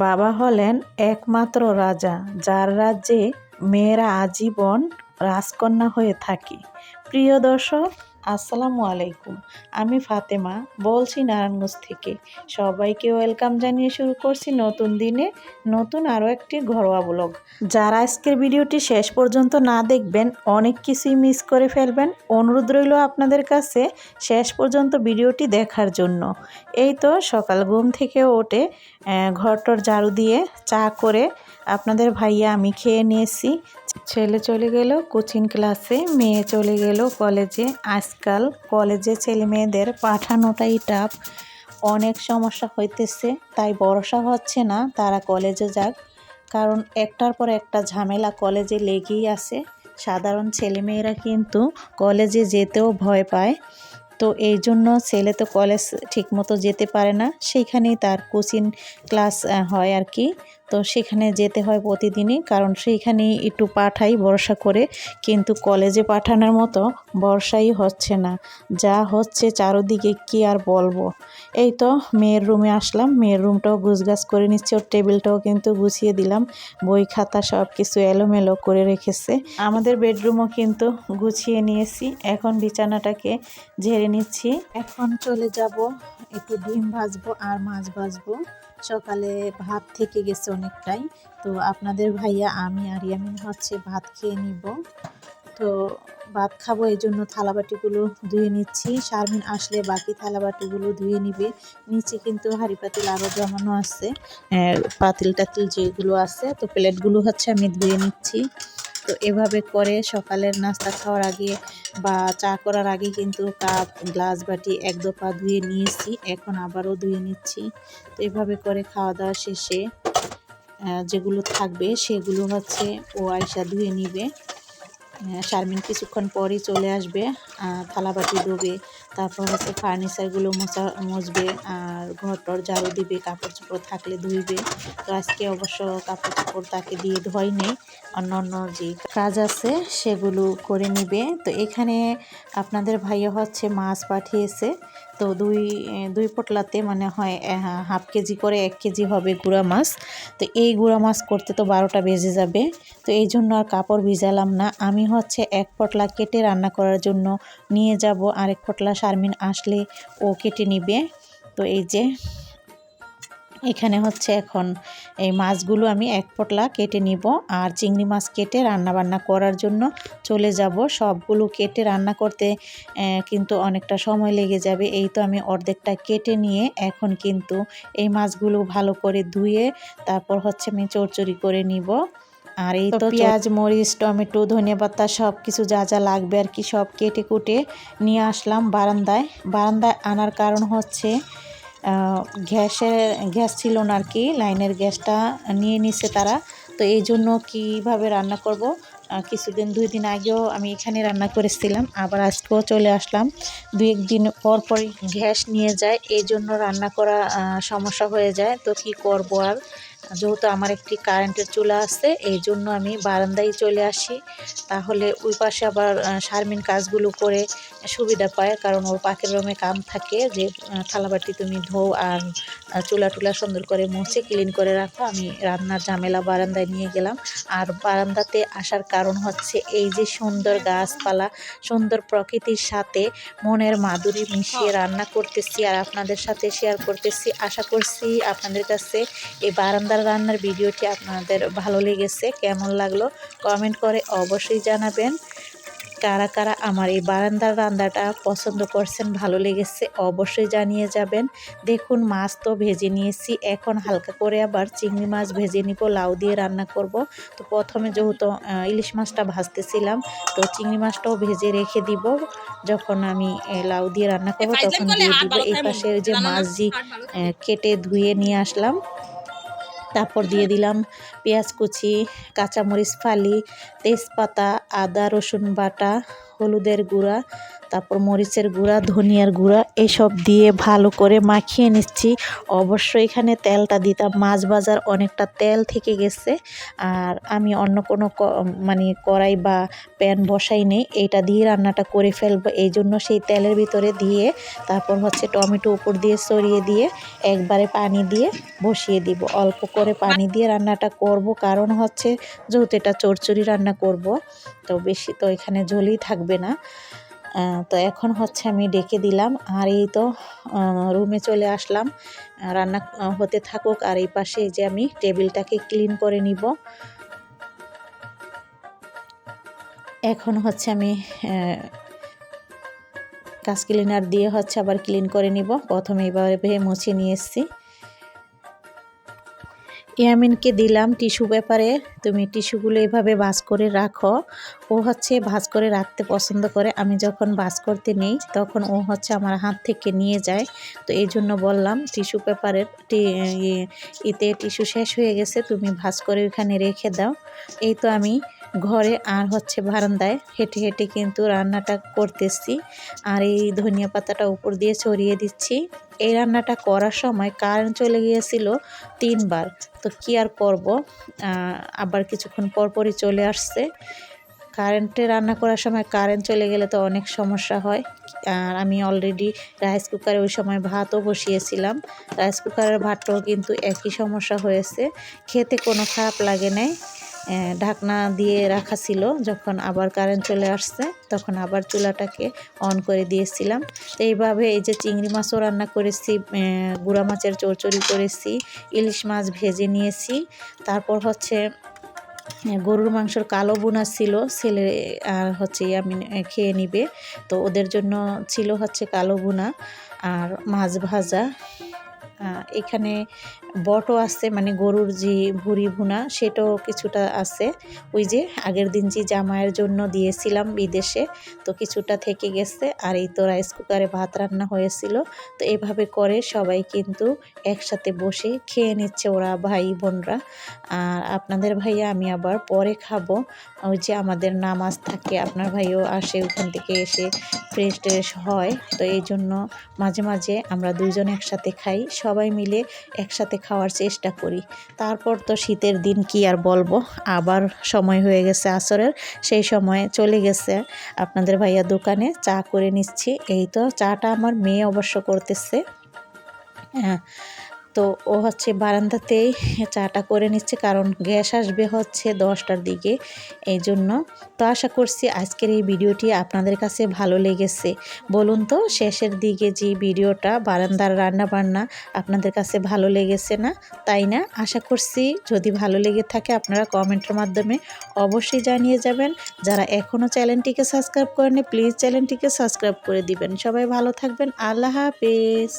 বাবা হলেন একমাত্র রাজা, যার রাজ্যে মেয়েরা আজীবন রাজকন্যা হয়ে থাকে। প্রিয় দর্শক, আসসালামু আলাইকুম। আমি ফাতেমা, বলছি নারায়ণগঞ্জ থেকে। সবাইকে ওয়েলকাম জানিয়ে শুরু করছি নতুন দিনে নতুন আরও একটি ঘরোয়া ব্লগ। যারা আজকের ভিডিওটি শেষ পর্যন্ত না দেখবেন, অনেক কিছুই মিস করে ফেলবেন। অনুরোধ রইল আপনাদের কাছে শেষ পর্যন্ত ভিডিওটি দেখার জন্য। এই তো সকাল ঘুম থেকে ওঠে ঘরটর ঝাড়ু দিয়ে চা করে আপনাদের ভাইয়া আমি খেয়ে নিয়েছি। ছেলে চলে গেল, কোচিং ক্লাসে, মেয়ে চলে গেল কলেজে। আজকাল কলেজে ছেলে মেয়েদের পাঠানোটাই টাফ অনেক সমস্যা হইতেছে, তাই ভরসা হচ্ছে না তারা কলেজে যাক। কারণ একটার পর একটা ঝামেলা কলেজে লেগেই আছে। সাধারণ ছেলেমেয়েরা কিন্তু কলেজে যেতেও ভয় পায়। তো এই জন্য ছেলে তো কলেজ ঠিকমতো যেতে পারে না। সেইখানেই তার কোচিং ক্লাস হয় আর কি। তো সেখানে যেতে হয় প্রতিদিনই, কারণ সেইখানেই একটু পাঠাই ভরসা করে। কিন্তু কলেজে পাঠানোর মতো বর্ষাই হচ্ছে না। যা হচ্ছে চারোদিকে কি আর বলব? এই তো মেয়ের রুমে আসলাম, মেয়ের রুমটাও গুছগাছ করে নিচ্ছে, ওর টেবিলটাও কিন্তু গুছিয়ে দিলাম। বই, খাতা সব কিছু এলোমেলো করে রেখেছে। আমাদের বেডরুমও কিন্তু গুছিয়ে নিয়েছি, এখন বিছানাটাকে ঝেড়ে নিচ্ছি। এখন চলে যাব, একটু ডিম ভাজবো আর মাছ ভাজবো। সকালে ভাত থেকে গেছে অনেকটাই। তো আপনাদের ভাইয়া, আমি, আর ইয়ামিন হচ্ছে ভাত খেয়ে নিব। তো ভাত খাব, এই জন্য থালাবাটিগুলো ধুয়ে নিচ্ছি। শারমিন আসলে বাকি থালাবাটিগুলো ধুয়ে নিবে। নিচে কিন্তু হাঁড়ি পাতিল আরও জমানো আছে। পাতিল টাতিল যেগুলো আছে, তো প্লেটগুলো হচ্ছে আমি ধুয়ে নিচ্ছি। তো এভাবে করে সকালের নাস্তা খাওয়ার আগে বা চা করার আগে কিন্তু কাপ, গ্লাস, বাটি এক দফা ধুয়ে নিয়েছি। এখন আবারও ধুয়ে নিচ্ছি। তো এভাবে করে খাওয়া দাওয়া শেষে যেগুলো থাকবে সেগুলো হচ্ছে ও আয়সা ধুয়ে নিবে। শারমিন কিছুক্ষণ পরই চলে আসবে। থালাবাটি ধোবে। তারপর হচ্ছে ফার্নিচারগুলো মোছা, মুছবে, আর ঘরটর ঝাড়ু দিবে কাপড় চোপড় থাকলে ধুইবে। তো আজকে অবশ্য কাপড় চোপড় তাকে দিয়ে ধোয় নেই অন্য অন্য যে কাজ আছে সেগুলো করে নিবে। তো এখানে আপনাদের ভাইয়া হচ্ছে মাছ পাঠিয়েছে। তো দুই দুই পটলাতে মানে হয় হাফ কেজি করে এক কেজি হবে গুঁড়া মাছ। তো এই গুঁড়া মাছ করতে তো বারোটা বেজে যাবে। তো এই জন্য আর কাপড় ভিজালাম না। আমি হচ্ছে এক পটলা কেটে রান্না করার জন্য নিয়ে যাব। আরেক পটলা শারমিন আসলে ও কেটে নিবে। তো এই যে, এখানে হচ্ছে এখন এই মাছগুলো আমি এক পটলা কেটে নিব আর চিংড়ি মাছ কেটে রান্না বান্না করার জন্য চলে যাব। সবগুলো কেটে রান্না করতে কিন্তু অনেকটা সময় লেগে যাবে। এই তো আমি অর্ধেকটা কেটে নিয়ে এখন কিন্তু এই মাছগুলো ভালো করে ধুয়ে তারপর হচ্ছে আমি চড়চড়ি করে নিব। আর এই তো পেঁয়াজ মরিচ টমেটো ধনে পাতা সব কিছু যা যা লাগবে আর কি সব কেটে কুটে নিয়ে আসলাম বারান্দায়। বারান্দায় আনার কারণ হচ্ছে গ্যাসের গ্যাস ছিল না আর কি লাইনের গ্যাসটা নিয়ে নিছে তারা। তো এই জন্য কীভাবে রান্না করব? কিছুদিন দুই দিন আগেও আমি এখানে রান্না করেছিলাম আবার আজকেও চলে আসলাম। দুই একদিন পর পরই গ্যাস নিয়ে যায় এই জন্য রান্না করা সমস্যা হয়ে যায়। তো কি করব আর? যেহেতু আমার একটি কারেন্টের চুলা আছে, এই জন্য আমি বারান্দায় চলে আসি। তাহলে ওই পাশে আবার শারমিন কাজগুলো করে সুবিধা পায়, কারণ ওর পাখির রুমে কাম থাকে যে থালাবাটি তুমি ধো আর চুলা টুলা সুন্দর করে মুছে ক্লিন করে রাখো। আমি রান্নার ঝামেলা বারান্দায় নিয়ে গেলাম। আর বারান্দাতে আসার কারণ হচ্ছে এই যে সুন্দর গাছপালা, সুন্দর প্রকৃতির সাথে মনের মাধুরী মিশিয়ে রান্না করতেছি আর আপনাদের সাথে শেয়ার করতেছি। আশা করছি আপনাদের কাছে এই বারান্দার রান্নার ভিডিওটি আপনাদের ভালো লেগেছে কেমন লাগল কমেন্ট করে অবশ্যই জানাবেন। কারা কারা আমার এই বারান্দার রান্নাটা পছন্দ করছেন ভালো লেগেছে অবশ্যই জানিয়ে যাবেন। দেখুন মাছ তো ভেজে নিয়েছি এখন হালকা করে আবার চিংড়ি মাছ ভেজে নিব লাউ দিয়ে রান্না করব। তো প্রথমে যেহেতু ইলিশ মাছটা ভাজতেছিলাম তো চিংড়ি মাছটাও ভেজে রেখে দিব। যখন আমি লাউ দিয়ে রান্না করব তখন দিয়ে দিব। এই পাশে যে মাছ যে কেটে ধুয়ে নিয়ে আসলাম। তারপর দিয়ে দিলাম পেঁয়াজ কুচি কাঁচামরিচ ফালি তেজপাতা আদা রসুন বাটা হলুদের গুঁড়া তারপর মরিচের গুঁড়া, ধনিয়ার গুঁড়া এসব দিয়ে ভালো করে মাখিয়ে নিচ্ছি। অবশ্যই এখানে তেলটা দিতাম। মাছ বাজার অনেকটা তেল থেকে গেছে। আর আমি অন্য কোনো মানে কড়াই বা প্যান বসাই নেই। এইটা দিয়ে রান্নাটা করে ফেলব। এই জন্য সেই তেলের ভিতরে দিয়ে তারপর হচ্ছে টমেটো উপর দিয়ে সরিয়ে দিয়ে একবারে পানি দিয়ে বসিয়ে দিব। অল্প করে পানি দিয়ে রান্নাটা করব। কারণ হচ্ছে যেহেতু এটা চরচড়ি রান্না করব, তো বেশি তো এখানে ঝোলই থাকবে না। তো এখন হচ্ছে আমি ডেকে দিলাম আর এই তো রুমে চলে আসলাম। রান্না হতে থাকুক আর এই পাশে যে আমি টেবিলটাকে ক্লিন করে নিব। এখন হচ্ছে আমি কাজ ক্লিনার দিয়ে হচ্ছে আবার ক্লিন করে নিব। প্রথমে এইভাবে মুছে নিয়ে এসেছি। ইয়ামিনকে দিলাম টিস্যু পেপারে। তুমি টিস্যুগুলো এভাবে ভাজ করে রাখো। ও হচ্ছে ভাজ করে রাখতে পছন্দ করে। আমি যখন ভাজ করতে নেই, তখন ও হচ্ছে আমার হাত থেকে নিয়ে যায়। তো এই জন্য বললাম, টিস্যু পেপারের এতে টিস্যু শেষ হয়ে গেছে, তুমি ভাজ করে ওখানে রেখে দাও। এই তো আমি ঘরে আর হচ্ছে বারান্দায় হেঁটে হেঁটে কিন্তু রান্নাটা করতেছি। আর এই ধনিয়া পাতাটা উপর দিয়ে ছড়িয়ে দিচ্ছি। এই রান্নাটা করার সময় কারেন্ট চলে গিয়েছিল তিনবার। তো কী আর করব? আবার কিছুক্ষণ পরপরই চলে আসছে। কারেন্টে রান্না করার সময় কারেন্ট চলে গেলে তো অনেক সমস্যা হয়। আর আমি অলরেডি রাইস কুকারে ওই সময় ভাতও বসিয়েছিলাম। রাইস কুকারের ভাতটাও কিন্তু একই সমস্যা হয়েছে। খেতে কোনো খারাপ লাগে নাই। ঢাকনা দিয়ে রাখা ছিল। যখন আবার কারেন্ট চলে আসছে, তখন আবার চুলাটাকে অন করে দিয়েছিলাম। তো এইভাবে এই যে চিংড়ি মাছও রান্না করেছি গুঁড়া মাছের চড়চড়ি করেছি, ইলিশ মাছ ভেজে নিয়েছি। তারপর হচ্ছে গরুর মাংসর কালো বোনা ছিল, ছেলে আর হচ্ছে আমি খেয়ে নিবে। তো ওদের জন্য ছিল হচ্ছে কালো বোনা আর মাছ ভাজা। এখানে বটও আছে মানে গরুর যে ভুড়ি ভুনা, সেটাও কিছুটা আছে। ওই যে আগের দিন যে জামাইয়ের জন্য দিয়েছিলাম বিদেশে, তো কিছুটা থেকে গেছে, আর এই তো রাইস কুকারে ভাত রান্না হয়েছিল। তো এভাবে করে সবাই কিন্তু একসাথে বসে খেয়ে নিচ্ছে ওরা ভাই বোনরা। আর আপনাদের ভাইয়া আমি আবার পরে খাব। ওই যে আমাদের নামাজ থাকে, আপনার ভাইও আসে ওখান থেকে এসে ফ্রেশ ট্রেশ হয়। তো এই জন্য মাঝে মাঝে আমরা দুইজন একসাথে খাই সবাই মিলে একসাথে খাওয়ার চেষ্টা করি। তারপর তো শীতের দিন, কি আর বলব? আবার সময় হয়ে গেছে আসরের, সেই সময় চলে গেছে। আপনাদের ভাইয়া দোকানে চা করে নিচ্ছি। এই তো, চাটা আমার মেয়ে অবশ্য করতেছে। হ্যাঁ তো ও হচ্ছে বারান্দাতেই চাটা করে নিচ্ছে, কারণ গ্যাস আসবে হচ্ছে দশটার দিকে এই জন্য তো আশা করছি আজকের এই ভিডিওটি আপনাদের কাছে ভালো লেগেছে। বলুন তো, শেষের দিকে যে ভিডিওটা, বারান্দার রান্না বান্না আপনাদের কাছে ভালো লেগেছে না? তাই না? আশা করছি যদি ভালো লেগে থাকে, আপনারা কমেন্টের মাধ্যমে অবশ্যই জানিয়ে যাবেন। যারা এখনও চ্যানেলটিকে সাবস্ক্রাইব করেনি প্লিজ চ্যানেলটিকে সাবস্ক্রাইব করে দিবেন। সবাই ভালো থাকবেন। আল্লাহ হাফেজ।